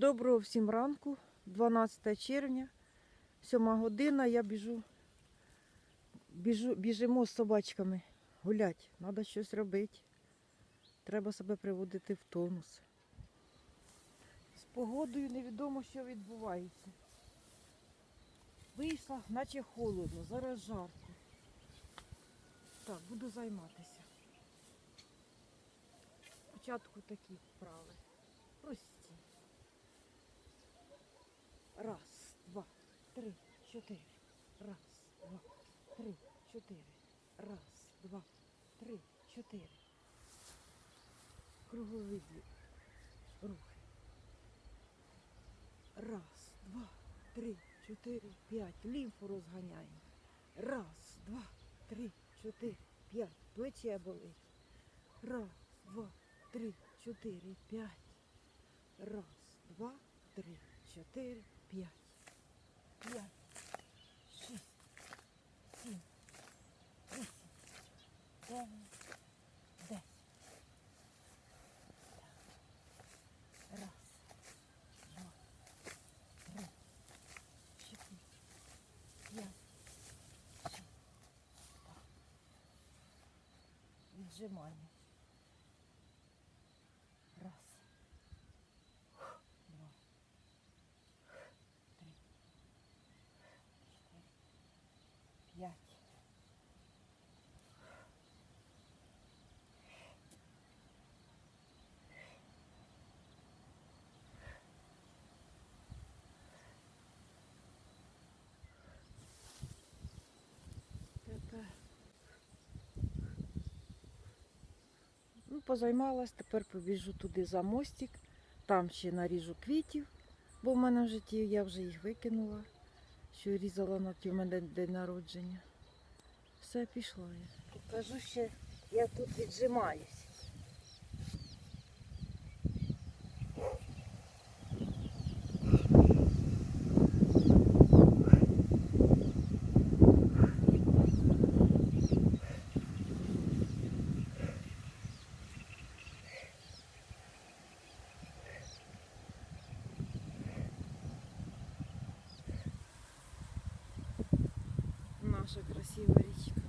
Доброго всім ранку, 12 червня, 7 година. Я біжу, біжу, біжимо з собачками гулять. Треба щось робити. Треба себе приводити в тонус. З погодою невідомо, що відбувається. Вийшла, наче холодно, зараз жарко. Так, буду займатися. Спочатку такі вправи. Прості. Раз, два, три, чотири. Раз, два, три, чотири. Раз, два, три, чотири. Кругові дві рухи. Раз, два, три, чотири, п'ять. Лімфу розганяємо. Раз, два, три, чотири, п'ять. Плече болить. Раз, два, три, чотири, п'ять. Раз, два, три, чотири, п'ять. П'ять, шість, сім, вісім, дев'ять, десять. Раз, два, три, чотири, п'ять, шість. Так. Віджимання. 5. Позаймалась, тепер побіжу туди за мостик, там ще наріжу квітів, бо в мене в житті я вже їх викинула що різала на ті мене день народження. Все пішло я. Покажу ще, я тут віджимаюсь. Наша красива річка.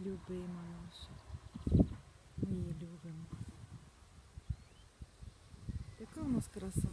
Любима наша. Ми її любимо. Яка у нас краса?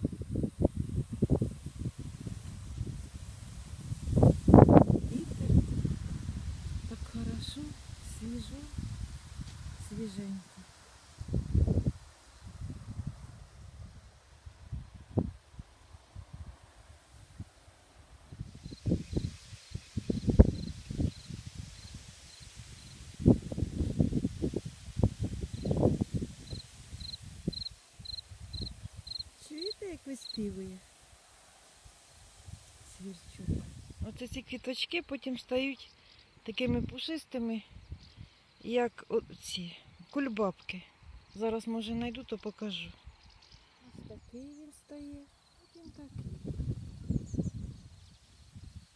Як виспівує? Свірчук. Оце ці квіточки потім стають такими пушистими, як ці кульбабки. Зараз, може, знайду, то покажу. Ось такий він стає, потім такий.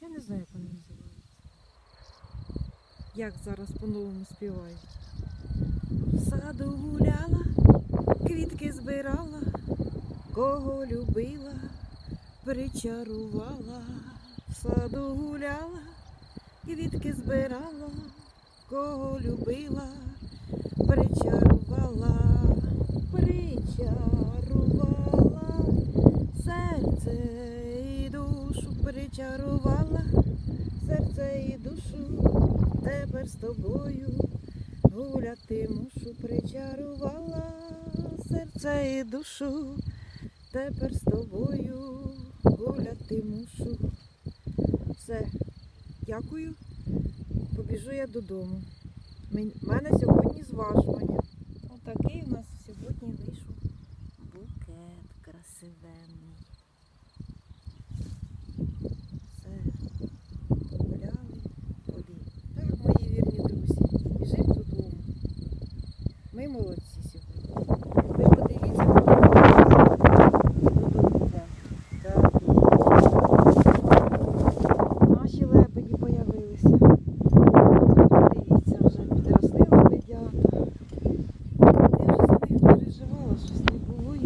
Я не знаю, як вони називаються. Як зараз по-новому співають. В саду гуляла, квітки збирала, кого любила, причарувала, в саду гуляла, квітки збирала, кого любила, причарувала, причарувала, серце і душу причарувала, серце і душу, тепер з тобою гуляти мушу, причарувала. Серце і душу, тепер з тобою гуляти мушу. Все, дякую. Побіжу я додому. У мене сьогодні зважування. Отакий у нас сьогодні вийшов букет красивенний. Все, погуляли, подивимо. Так, мої вірні друзі, біжимо додому. Ми молодці сьогодні. Ви подивіться, додому йдемо. Так. Наші лебеді появилися. Дивіться, вже підросли лебедята. Я вже за них переживала, щось не було їх.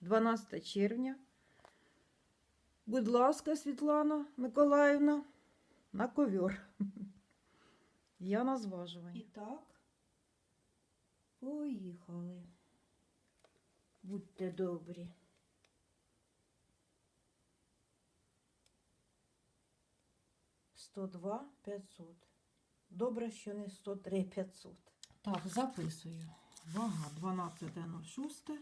12 червня. Будь ласка, Світлана Миколаївна, на ковер. Я на зважуванні. І так, поїхали. Будьте добрі. Сто два п'ятсот. Добре, що не 103 500. Так, записую. Вага 12.06.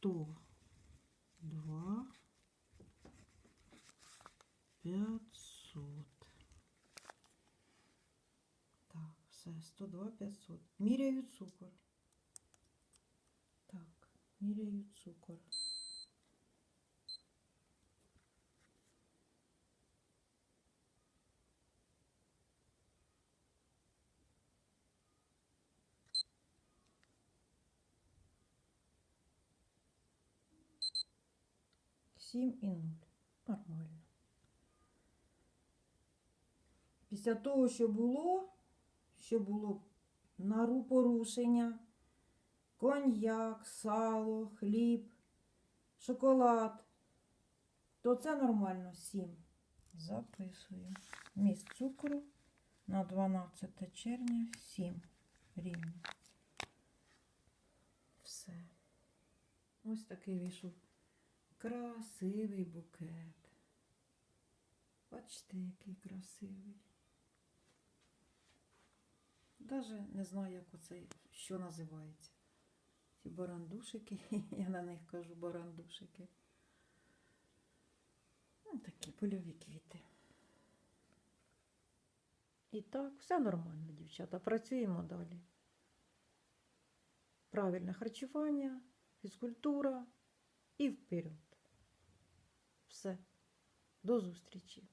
102 500. Так, все, 102 500. Міряю цукор. Так, міряю цукор. Сім і нуль. Нормально. Після того, що було, що було нару порушення, коньяк, сало, хліб, шоколад, то це нормально 7. Записую. Міст цукру на 12 червня 7 рівно. Все. Ось такий вийшов красивий букет. Бачите, який красивий. Даже не знаю, як оце, що називається. Ці барандушики, я на них кажу барандушики. Ну, такі польові квіти. І так, все нормально, дівчата. Працюємо далі. Правильне харчування, фізкультура і вперед. Все. До зустрічі!